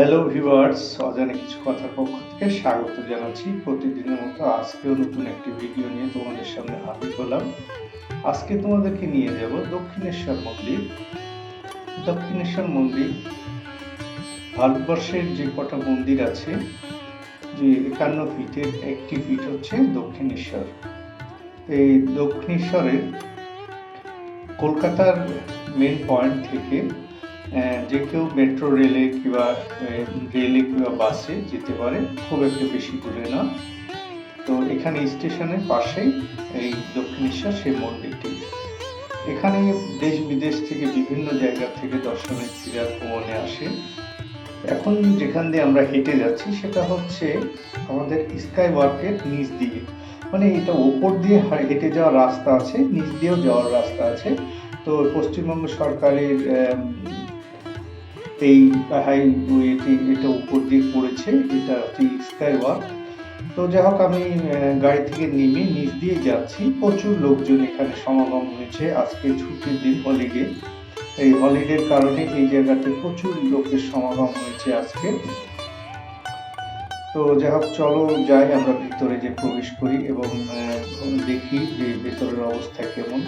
Hello viewers অজানে কিছু কথার পক্ষ থেকে স্বাগত জানাচ্ছি। প্রতিদিনের মতো আজকেও নতুন একটি ভিডিও নিয়ে তোমাদের সামনে হাজির হলাম। আজকে তোমাদেরকে নিয়ে যাব দক্ষিণেশ্বর মন্দির। দক্ষিণেশ্বর মন্দির ভারতবর্ষের যে কটা মন্দির আছে, যে একান্ন ফিটের একটি ফিট হচ্ছে দক্ষিণেশ্বর। এই দক্ষিণেশ্বরের কলকাতার মেন পয়েন্ট থেকে যে কেউ মেট্রো রেলে কিংবা রেলে কিংবা বাসে যেতে পারে, খুব একটা বেশি দূরে না। তো এখানে স্টেশনের পাশেই এই দক্ষিণেশ্বর সেই মন্দিরটি। এখানে দেশ বিদেশ থেকে বিভিন্ন জায়গা থেকে দর্শনার্থীরা ভ্রমণে আসে। এখন যেখান দিয়ে আমরা হেঁটে যাচ্ছি, সেটা হচ্ছে আমাদের স্কাই ওয়ার্কের নিচ দিয়ে। মানে এটা ওপর দিয়ে হেঁটে যাওয়ার রাস্তা আছে, নিচ দিয়েও যাওয়ার রাস্তা আছে। তো পশ্চিমবঙ্গ সরকারের এই হাইওয়েটি এটা উপর দিয়ে পড়েছে, এটা হচ্ছে স্কাই ওয়াক তো যাই হোক, আমি গাড়ি থেকে নেমে নিচ দিয়ে যাচ্ছি। প্রচুর লোকজন এখানে সমাগম হয়েছে আজকে ছুটির দিন হলিডে এই হলিডের কারণে এই জায়গাতে প্রচুর লোকের সমাগম হয়েছে আজকে। তো যাই হোক, চলো যাই, আমরা ভিতরে যে প্রবেশ করি এবং দেখি যে ভেতরের অবস্থা কেমন।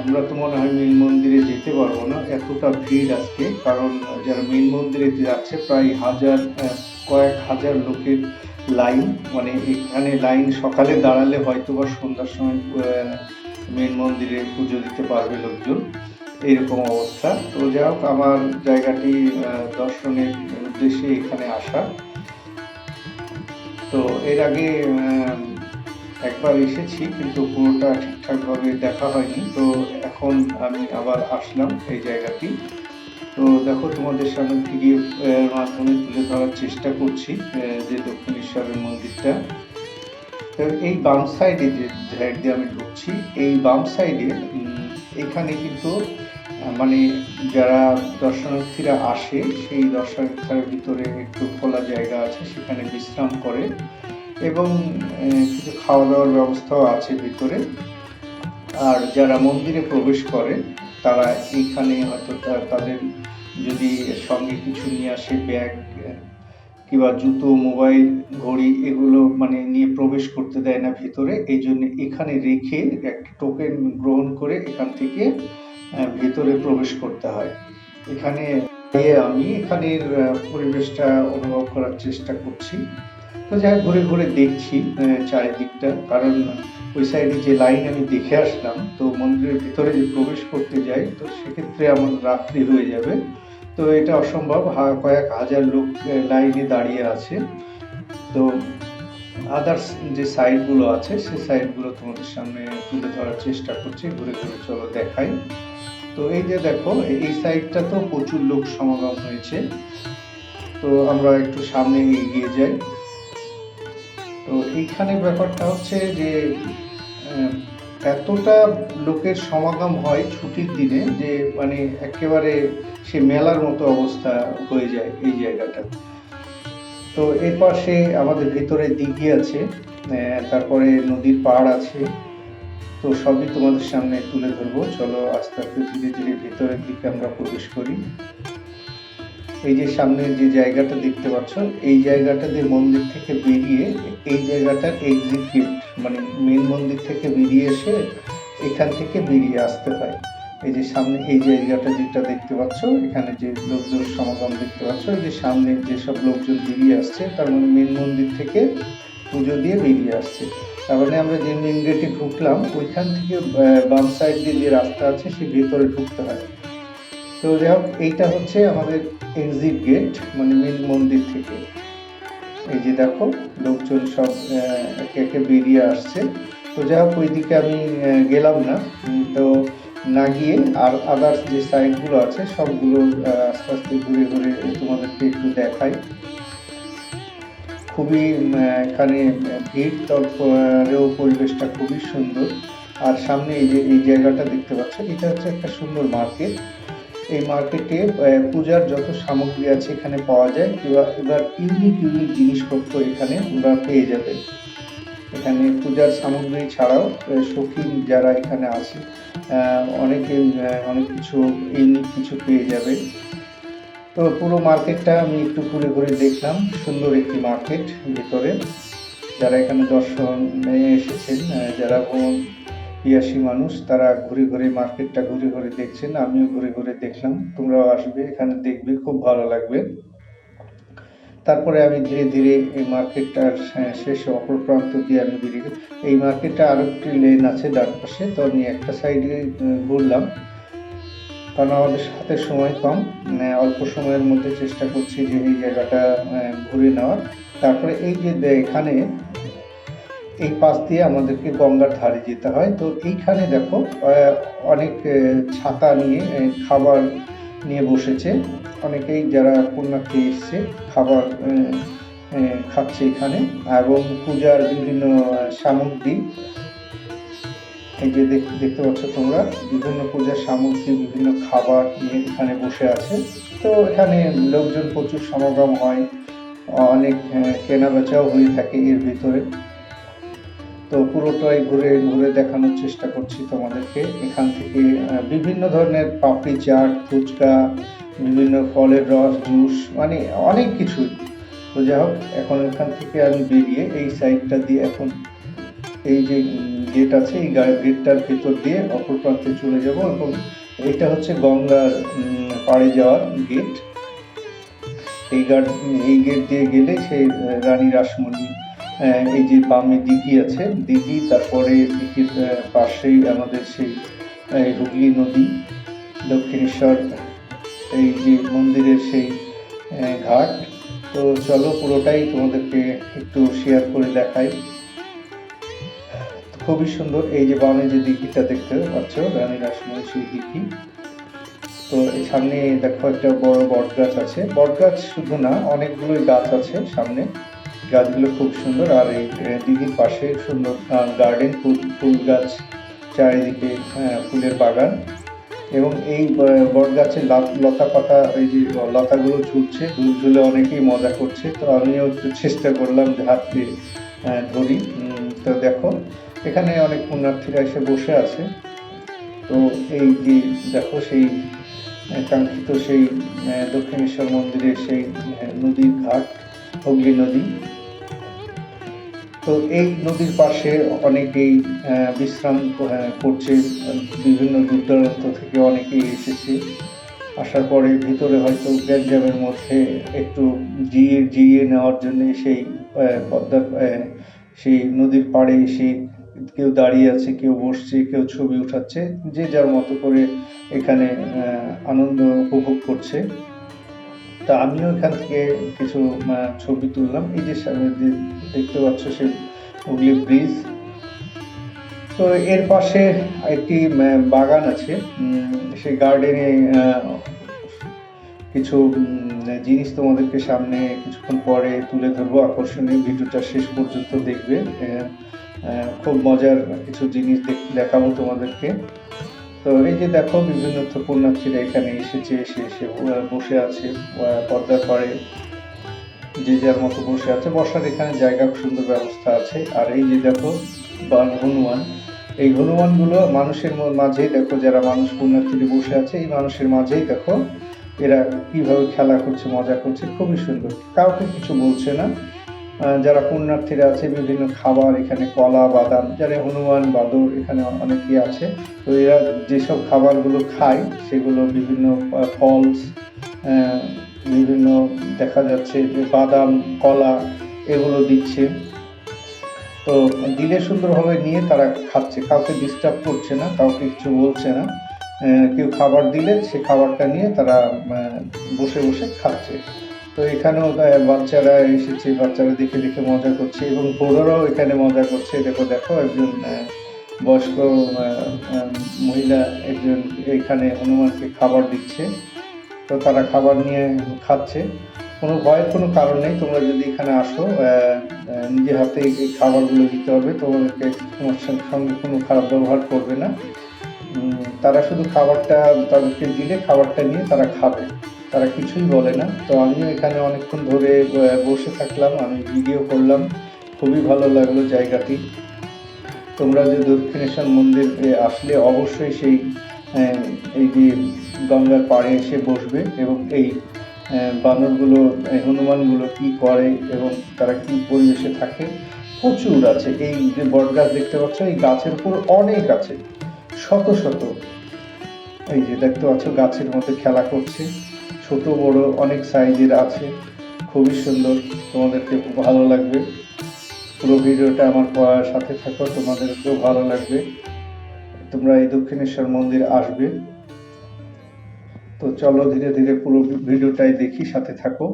আমরা তো মনে হয় মেন মন্দিরে যেতে পারব না, এতটা ভিড় আজকে। কারণ যারা মেন মন্দিরে যাচ্ছে, প্রায় হাজার কয়েক হাজার লোকের লাইন মানে এখানে লাইন সকালে দাঁড়ালে হয়তো বা সন্ধ্যার সময় মেন মন্দিরে পুজো দিতে পারবে লোকজন। এইরকম অবস্থা। তো যাই হোক, আমার জায়গাটি দর্শনের উদ্দেশ্যে এখানে আসা। তো এর আগে একবার এসেছি, কিন্তু পুরোটা ঠিকঠাকভাবে দেখা হয়নি। তো এখন আমি আবার আসলাম এই জায়গাটি। তো দেখো, তোমাদের সামনে ভিডিও এর মাধ্যমে তুলে ধরার চেষ্টা করছি যে দক্ষিণেশ্বরের মন্দিরটা। তো এই বাম সাইডে যে সাইড দিয়ে আমি ঢুকছি, এই বাম সাইডে এখানে কিন্তু মানে যারা দর্শনার্থীরা আসে, সেই দর্শনার্থীর ভিতরে একটু খোলা জায়গা আছে, সেখানে বিশ্রাম করে। এবং কিছু খাওয়া দাওয়ার ব্যবস্থাও আছে ভিতরে। আর যারা মন্দিরে প্রবেশ করে, তারা এইখানে হয়তো তাদের যদি সঙ্গে কিছু নিয়ে আসে, ব্যাগ, কিংবা জুতো, মোবাইল, ঘড়ি, এগুলো মানে নিয়ে প্রবেশ করতে দেয় না ভিতরে, এই জন্য এখানে রেখে একটা টোকেন গ্রহণ করে এখান থেকে ভেতরে প্রবেশ করতে হয়। এখানে আমি এখানের পরিবেশটা অনুভব করার চেষ্টা করছি। তো যাই ঘুরে ঘুরে দেখছি চারিদিকটা। কারণ ওই সাইডে যে লাইন আমি দেখে আসলাম, তো মন্দিরের ভিতরে যে প্রবেশ করতে যাই, তো সেক্ষেত্রে আমার রাত্রি হয়ে যাবে। তো এটা অসম্ভব। কয়েক হাজার লোক লাইনে দাঁড়িয়ে আছে। তো আদার্স যে সাইডগুলো আছে সেই সাইডগুলো তোমাদের সামনে তুলে ধরার চেষ্টা করছি। ঘুরে ঘুরে চলো দেখাই। তো এই যে দেখো, এই সাইডটা তো প্রচুর লোক সমাগম হয়েছে। তো আমরা একটু সামনে এগিয়ে যাই। এইখানে ব্যাপারটা হচ্ছে যে এতটা লোকের সমাগম হয় ছুটির দিনে যে মানে একেবারে সে মেলার মতো অবস্থা হয়ে যায় এই জায়গাটা। তো এর পাশে আমাদের ভেতরে দিঘি আছে তারপরে নদীর পাড় আছে। তো সবই তোমাদের সামনে তুলে ধরবো। চলো আস্তে আস্তে ধীরে ধীরে ভেতরের দিকে আমরা প্রবেশ করি। এই যে সামনে যে জায়গাটা দেখতে পাচ্ছ, এই জায়গাটা দিয়ে মন্দির থেকে বেরিয়ে এই জায়গাটা এক্সিট গেট মানে মেন মন্দির থেকে বেরিয়ে এসে এখান থেকে বেরিয়ে আসতে হয়। এই যে সামনে এই জায়গাটা যেটা দেখতে পাচ্ছ, এখানে যে লোকজন সমাগম দেখতে পাচ্ছ, এই যে সামনে যেসব লোকজন বেরিয়ে আসছে, তার মানে মেন মন্দির থেকে পুজো দিয়ে বেরিয়ে আসছে। তার মানে আমরা যে মেন গেটে ঢুকলাম, ওইখান থেকে বাম সাইড দিয়ে যে রাস্তা আছে, সে ভেতরে ঢুকতে হয়। তো যাই হোক, এইটা হচ্ছে আমাদের এক্সিট গেট মানে মেন মন্দির থেকে। এই যে দেখো, লোকজন সব একে একে বেরিয়ে আসছে। তো যাই হোক, ওইদিকে আমি গেলাম না। তো না গিয়ে আর আদার্স যে সাইডগুলো আছে, সবগুলো আস্তে আস্তে ঘুরে ঘুরে তোমাদেরকে একটু দেখাই। খুবই এখানে ভিড় তারপরেও পরিবেশটা খুবই সুন্দর। আর সামনে এই যে, এই জায়গাটা দেখতে পাচ্ছ, এটা হচ্ছে একটা সুন্দর মার্কেট এই মার্কেটে পূজার যত সামগ্রী আছে এখানে পাওয়া যায় এবার এবার ইউনিক ইউনিক জিনিসপত্র এখানে ওরা পেয়ে যাবে। এখানে পূজার সামগ্রী ছাড়াও শৌখিন যারা এখানে আছে অনেকে অনেক কিছু, ইউনিক কিছু পেয়ে যাবে। তো পুরো মার্কেটটা আমি একটু ঘুরে ঘুরে দেখলাম, সুন্দর একটি মার্কেট ভিতরে। যারা এখানে দর্শনে এসেছেন যারা পিয়াসী মানুষ, তারা ঘুরে ঘুরে মার্কেটটা ঘুরে ঘুরে দেখছেন, আমিও ঘুরে ঘুরে দেখলাম। তোমরাও আসবে, এখানে দেখবে, খুব ভালো লাগবে। তারপরে আমি ধীরে ধীরে এই মার্কেটটার শে- শেষ অপর প্রান্ত দিয়ে আমি বেরিয়ে। এই মার্কেটটা আরও একটি লেন আছে ডান পাশে, তো আমি একটা সাইডে ঘুরলাম। কারণ আমাদের হাতে সময় কম মানে অল্প সময়ের মধ্যে চেষ্টা করছি যে এই জায়গাটা ঘুরে নেওয়ার। তারপরে এই যে, এখানে এই পাশ দিয়ে আমাদেরকে গঙ্গার ধারে যেতে হয়। তো এইখানে দেখো অনেক ছাতা নিয়ে খাবার নিয়ে বসেছে। অনেকেই যারা পুণ্যার্থী এসছে খাবার খাচ্ছে এখানে। এবং পূজার বিভিন্ন সামগ্রী এই যে দেখ- দেখতে পাচ্ছ তোমরা বিভিন্ন পূজার সামগ্রী বিভিন্ন খাবার নিয়ে এখানে বসে আছে। তো এখানে লোকজন প্রচুর সমাগম হয়। অনেক আহ, কেনা বেচাও হয়ে থাকে এর ভিতরে। তো পুরোটাই ঘুরে ঘুরে দেখানোর চেষ্টা করছি তোমাদেরকে। এখান থেকে বিভিন্ন ধরনের পাপড়ি চাট, ফুচকা, বিভিন্ন ফলের রস জুস মানে অনেক কিছু তো যাই হোক, এখন এখান থেকে আমি বেরিয়ে এই সাইডটা দিয়ে এখন এই যে গেট আছে, এই গেটটার ভেতর দিয়ে অপর প্রান্তে চলে যাব এবং এটা হচ্ছে গঙ্গার পাড়ে যাওয়ার গেট। এই গাট এই গেট দিয়ে গেলে সেই রানী রাসমণি এই যে বামে দিঘি আছে, দিঘি, তারপরে দিঘির পাশেই আমাদের সেই হুগলি নদী, দক্ষিণেশ্বর, এই যে মন্দিরের সেই ঘাট। তো চলো পুরোটাই তোমাদেরকে একটু শেয়ার করে দেখাই। খুবই সুন্দর, এই যে বামে যে দিঘিটা দেখতে পাচ্ছ, রানী রাসমণি সেই দিঘি। তো সামনে দেখো একটা বড় বট গাছ আছে। বট গাছ শুধু না, অনেকগুলোই গাছ আছে সামনে। গাছগুলো খুব সুন্দর, আর এই দিঘির পাশে সুন্দর গার্ডেন ফুল ফুল গাছ চারিদিকে ফুলের বাগান এবং এই বট গাছের লতা পাতা, এই যে, লতাগুলো ঝুলছে ঝুল ঝুলে অনেকেই মজা করছে। তো আমিও একটু চেষ্টা করলাম যে হাত দিয়ে ধরি। তো দেখো, এখানে অনেক পুণ্যার্থীরা এসে বসে আছে। তো এই যে, দেখো সেই কাঙ্ক্ষিত সেই দক্ষিণেশ্বর মন্দিরের সেই নদীর ঘাট, হুগলি নদী। তো এই নদীর পাশে অনেকেই বিশ্রাম করছে বিভিন্ন দূর দূরান্ত থেকে অনেকেই এসেছে। আসার পরে ভিতরে হয়তো গ্যাঞ্জামের মধ্যে একটু জিয়ে জিয়ে নেওয়ার জন্য সেই পদ্মার সেই নদীর পাড়ে এসে কেউ দাঁড়িয়ে আছে, কেউ বসছে, কেউ ছবি উঠাচ্ছে, যে যার মতো করে এখানে আনন্দ উপভোগ করছে। তা আমিও এখান থেকে কিছু ছবি তুললাম। এই যে দেখতে পাচ্ছ সে হুগলি ব্রিজ। তো এর পাশে একটি বাগান আছে। সেই গার্ডেনে কিছু জিনিস তোমাদেরকে সামনে কিছুক্ষণ পরে তুলে ধরবো। আকর্ষণীয় ভিডিওটা শেষ পর্যন্ত দেখবে। খুব মজার কিছু জিনিস দেখ- দেখাবো তোমাদেরকে। তো এই যে দেখো বিভিন্ন তো পুণ্যার্থীরা এখানে এসেছে এসে এসে বসে আছে আহ, পর্দার পরে যে যার মতো বসে আছে। বসার এখানে জায়গা সুন্দর ব্যবস্থা আছে। আর এই যে দেখো হনুমান এই হনুমানগুলো মানুষের মাঝেই দেখো যারা মানুষ পুণ্যার্থীরা বসে আছে এই মানুষের মাঝেই দেখো এরা কীভাবে খেলা করছে মজা করছে খুবই সুন্দর। কাউকে কিছু বলছে না। যারা পুণ্যার্থীরা আছে, বিভিন্ন খাবার এখানে, কলা, বাদাম, যারা হনুমান বাদর এখানে অনেকেই আছে। তো এরা যেসব খাবারগুলো খায়, সেগুলো বিভিন্ন ফলস বিভিন্ন দেখা যাচ্ছে যে বাদাম, কলা এগুলো দিচ্ছে। তো দিলে সুন্দরভাবে নিয়ে তারা খাচ্ছে। কাউকে ডিস্টার্ব করছে না, কাউকে কিছু বলছে না। কেউ খাবার দিলে সে খাবারটা নিয়ে তারা বসে বসে খাচ্ছে। তো এখানেও বাচ্চারা এসেছে, বাচ্চারা দেখে দেখে মজা করছে এবং বড়রাও এখানে মজা করছে। দেখো দেখো, একজন বয়স্ক মহিলা একজন এখানে হনুমানকে খাবার দিচ্ছে। তো তারা খাবার নিয়ে খাচ্ছে। কোনো ভয়ের কোনো কারণ নেই, তোমরা যদি এখানে আসো নিজে হাতে এই খাবারগুলো দিতে হবে, তোমাদেরকে তোমার সঙ্গে কোনো খারাপ ব্যবহার করবে না। তারা শুধু খাবারটা তাদেরকে দিলে, খাবারটা নিয়ে তারা খাবে। তারা কিছুই বলে না। তো আমিও এখানে অনেকক্ষণ ধরে বসে থাকলাম, আমি ভিডিও করলাম। খুবই ভালো লাগল জায়গাটি। তোমরা যে দক্ষিণেশ্বর মন্দির আসলে অবশ্যই সেই এই যে গঙ্গার পাড়ে এসে বসবে এবং এই বানরগুলো হনুমানগুলো কি করে এবং তারা কি পরিবেশে থাকে। প্রচুর আছে। এই যে বট গাছ দেখতে পাচ্ছ, এই গাছের উপর অনেক আছে। শত শত। এই যে দেখতে পাচ্ছ, গাছের মধ্যে খেলা করছে। ছোট, বড় অনেক সাইজের আছে। খুবই সুন্দর। তোমাদেরকে ভালো লাগবে। পুরো ভিডিওটা আমার পড়ার সাথে থাকো, তোমাদেরকেও ভালো লাগবে। তোমরা এই দক্ষিণেশ্বর মন্দির আসবে। তো চলো ধীরে ধীরে পুরো ভিডিওটাই দেখি, সাথে থাকো।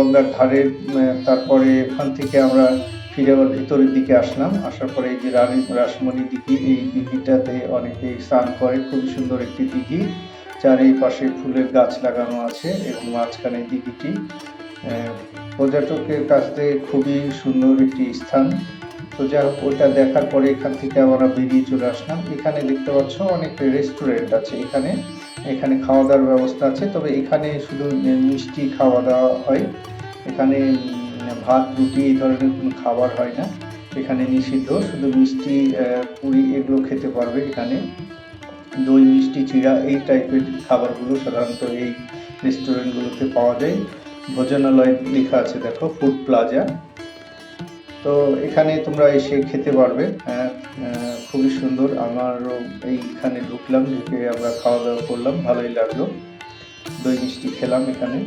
গঙ্গার ধারে তারপরে এখান থেকে আমরা ফিরে আবার ভিতরের দিকে আসলাম। আসার পরে এই যে রানী, রাসমণি দিঘি, এই দিঘিটাতে অনেকে স্নান করে। খুবই সুন্দর একটি দিঘি। চারিপাশে ফুলের গাছ লাগানো আছে এবং মাঝখানে দিঘিটি। পর্যটকের কাছ থেকে খুবই সুন্দর একটি স্থান। তো হোক ওটা দেখার পরে এখান থেকে আমরা বেরিয়ে চলে আসলাম। এখানে দেখতে পাচ্ছ অনেক রেস্টুরেন্ট আছে এখানে। এখানে খাওয়া দাওয়ার ব্যবস্থা আছে, তবে এখানে শুধু মিষ্টি খাওয়া দাওয়া হয়। এখানে ভাত, রুটি এই ধরনের কোনো খাবার হয় না। এখানে নিষিদ্ধ, শুধু মিষ্টি পুরি এগুলো খেতে পারবে এখানে। দই, মিষ্টি, চিড়া এই টাইপের খাবারগুলো সাধারণত এই রেস্টুরেন্টগুলোতে পাওয়া যায়। ভোজনালয় লেখা আছে, দেখো, ফুড প্লাজা। তো এখানে তোমরা এসে খেতে পারবে। আহ, আহ, খুবই সুন্দর। আমারও এইখানে ঢুকলাম ঢুকে আমরা খাওয়া দাওয়া করলাম ভালোই লাগল। দই মিষ্টি খেলাম এখানে।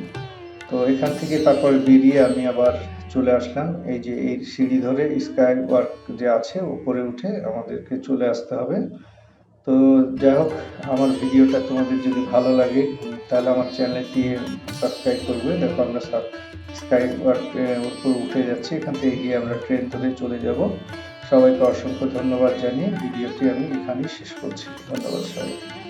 তো এখান থেকে তারপর বেরিয়ে আমি আবার চলে আসলাম। এই যে এই সিঁড়ি ধরে স্কাই ওয়ার্ক যে আছে উপরে উঠে আমাদেরকে চলে আসতে হবে। তো যাই হোক আমার ভিডিওটা তোমাদের যদি ভালো লাগে তাহলে আমার চ্যানেলটি সাবস্ক্রাইব করবে। দেখো আমরা স্কাই উপর উঠে যাচ্ছে। এখান থেকে গিয়ে আমরা ট্রেন ধরে চলে যাব। সবাইকে অসংখ্য ধন্যবাদ জানিয়ে ভিডিওটি আমি এখানেই শেষ করছি। ধন্যবাদ সবাইকে।